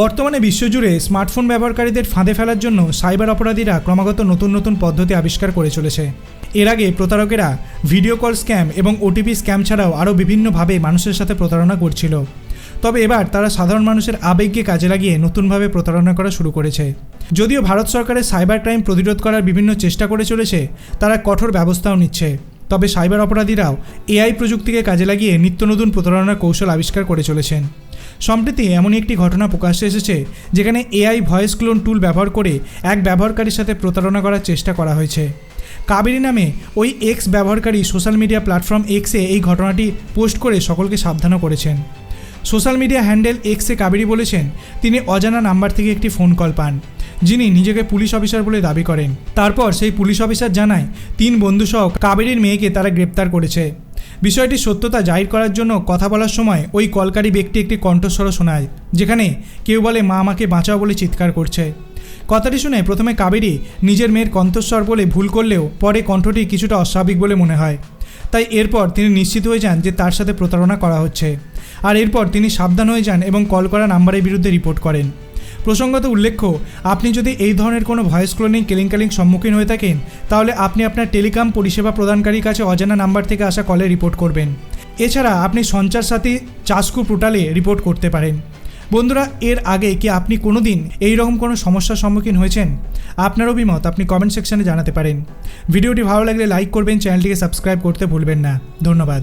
বর্তমানে বিশ্বজুড়ে স্মার্টফোন ব্যবহারকারীদের ফাঁদে ফেলার জন্য সাইবার অপরাধীরা ক্রমাগত নতুন নতুন পদ্ধতি আবিষ্কার করে চলেছে। এর আগে প্রতারকেরা ভিডিও কল স্ক্যাম এবং ওটিপি স্ক্যাম ছাড়াও আরও বিভিন্নভাবে মানুষের সাথে প্রতারণা করছিল। তবে এবার তারা সাধারণ মানুষের আবেগকে কাজে লাগিয়ে নতুনভাবে প্রতারণা করা শুরু করেছে। যদিও ভারত সরকারের সাইবার ক্রাইম প্রতিরোধ করার বিভিন্ন চেষ্টা করে চলেছে, তারা কঠোর ব্যবস্থাও নিচ্ছে। তবে সাইবার অপরাধীরাও এআই প্রযুক্তিকে কাজে লাগিয়ে নিত্য নতুন প্রতারণার কৌশল আবিষ্কার করে চলেছেন। সম্প্রতি এমনই একটি ঘটনা প্রকাশ্যে এসেছে, যেখানে এআই ভয়েস ক্লোন টুল ব্যবহার করে এক ব্যবহারকারীর সাথে প্রতারণা করার চেষ্টা করা হয়েছে। কাবেরী নামে ওই এক্স ব্যবহারকারী সোশ্যাল মিডিয়া প্ল্যাটফর্ম এক্সে এই ঘটনাটি পোস্ট করে সকলকে সাবধানও করেছেন। সোশ্যাল মিডিয়া হ্যান্ডেল এক্সে কাবেরী বলেছেন, তিনি অজানা নাম্বার থেকে একটি ফোন কল পান, যিনি নিজেকে পুলিশ অফিসার বলে দাবি করেন। তারপর সেই পুলিশ অফিসার জানায়, তিন বন্ধুসহ কাবেরীর মেয়েকে তারা গ্রেপ্তার করেছে। বিষয়টির সত্যতা জাহির করার জন্য কথা বলার সময় ওই কলকারী ব্যক্তি একটি কণ্ঠস্বর শোনায়, যেখানে কেউ বলে, মা আমাকে বাঁচাও বলে চিৎকার করছে। কথাটি শুনে প্রথমে কাবেরী নিজের মেয়ের কণ্ঠস্বর বলে ভুল করলেও পরে কণ্ঠটি কিছুটা অস্বাভাবিক বলে মনে হয়। তাই এরপর তিনি নিশ্চিত হয়ে যান যে তার সাথে প্রতারণা করা হচ্ছে। আর এরপর তিনি সাবধান হয়ে যান এবং কল করা নাম্বারের বিরুদ্ধে রিপোর্ট করেন। প্রসঙ্গত উল্লেখ্য, আপনি যদি এই ধরনের কোনো ভয়েস ক্লোনিং কেলেঙ্কারিং সম্মুখীন হয়ে থাকেন, তাহলে আপনি আপনার টেলিকম পরিষেবা প্রদানকারীর কাছে অজানা নাম্বার থেকে আসা কলে রিপোর্ট করবেন। এছাড়া আপনি সঞ্চার সাথী চাসকু পোর্টালে রিপোর্ট করতে পারেন। বন্ধুরা, এর আগে কি আপনি কোনো দিন এইরকম কোনো সমস্যার সম্মুখীন হয়েছেন? আপনার অভিমত আপনি কমেন্ট সেকশনে জানাতে পারেন। ভিডিওটি ভালো লাগলে লাইক করবেন চ্যানেলটিকে সাবস্ক্রাইব করতে ভুলবেন না। ধন্যবাদ।